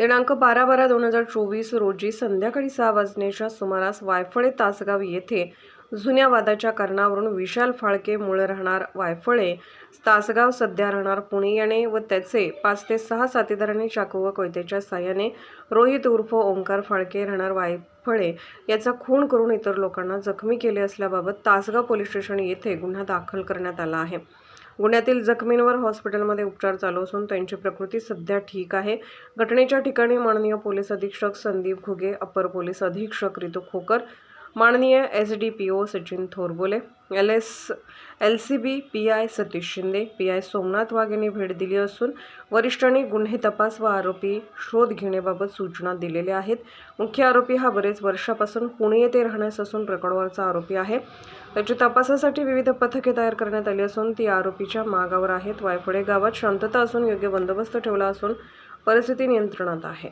दिनांक बारा बारा दोन हजार चोवीस रोजी संध्याकाळी सहा वाजण्याच्या सुमारास वायफळे तासगाव येथे जुन्या वादाच्या कारणावरून विशाल फाळके मूळ राहणार वायफळे तासगाव सध्या राहणार पुणे याने व त्याचे पाच ते सहा साथीदारांनी चाकू व कोयत्याच्या साह्याने रोहित उर्फ ओंकार फाळके राहणार वायफळे याचा खून करून इतर लोकांना जखमी केले असल्याबाबत तासगाव पोलीस स्टेशन येथे गुन्हा दाखल करण्यात आला आहे. गुन्ह्यातील जखमींवर हॉस्पिटलमध्ये उपचार चालू असून त्यांची प्रकृती सध्या ठीक आहे. घटनेच्या ठिकाणी माननीय पोलीस अधीक्षक संदीप घुगे अपर पोलीस अधीक्षक रितू खोकर माननीय S D P O Sachin Thorbole L S L C B P I Satish Shinde P I Somnath Wagh यांनी भेट दिली असून वरिष्ठांनी गुन्हे तपास व आरोपी शोध घेण्याबाबत सूचना दिलेल्या आहेत. मुख्य आरोपी हा बरेच वर्षापासून पुणे येथे राहण्यास असून रेकॉर्डवरचा आरोपी आहे. त्याची तपासासाठी विविध पथके तयार करण्यात आली असून ती आरोपीच्या मागावर आहेत. वायफळे गावात शांतता असून योग्य बंदोबस्त ठेवला असून परिस्थिती नियंत्रणात आहे.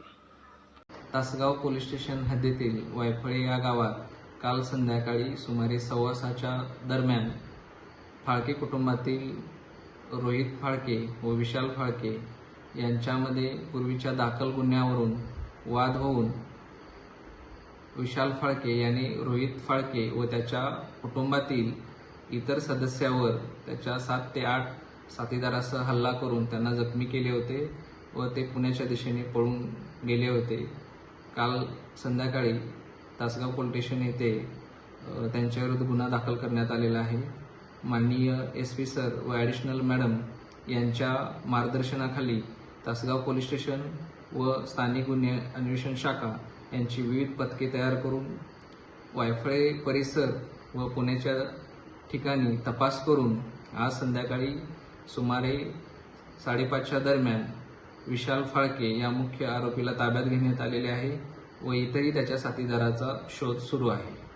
तासगाव पोलीस स्टेशन हद्दीतील वायफळे या गावात काल संध्याकाळी सुमारे सव्वा सहाच्या दरम्यान फाळके कुटुंबातील रोहित फाळके व विशाल फाळके यांच्यामध्ये पूर्वीच्या दाखल गुन्ह्यावरून वाद होऊन विशाल फाळके यांनी रोहित फाळके व त्याच्या कुटुंबातील इतर सदस्यावर त्याच्या सात ते आठ साथीदारासह हल्ला करून त्यांना जखमी केले होते व ते पुण्याच्या दिशेने पळून गेले होते. काल संध्याकाळी तासगाव पोलीस स्टेशन येथे त्यांच्याविरुद्ध गुन्हा दाखल करण्यात आलेला आहे. माननीय एस पी सर व ॲडिशनल मॅडम यांच्या मार्गदर्शनाखाली तासगाव पोलीस स्टेशन व स्थानिक गुन्हे अन्वेषण शाखा यांची विविध पथके तयार करून वायफळे परिसर व पुण्याच्या ठिकाणी तपास करून आज संध्याकाळी सुमारे साडेपाचच्या दरम्यान विशाल फाळके या मुख्य आरोपीला ताब्यात घेण्यात आलेले आहे. व इतरही त्याच्या साथीदाराचा शोध सुरू आहे.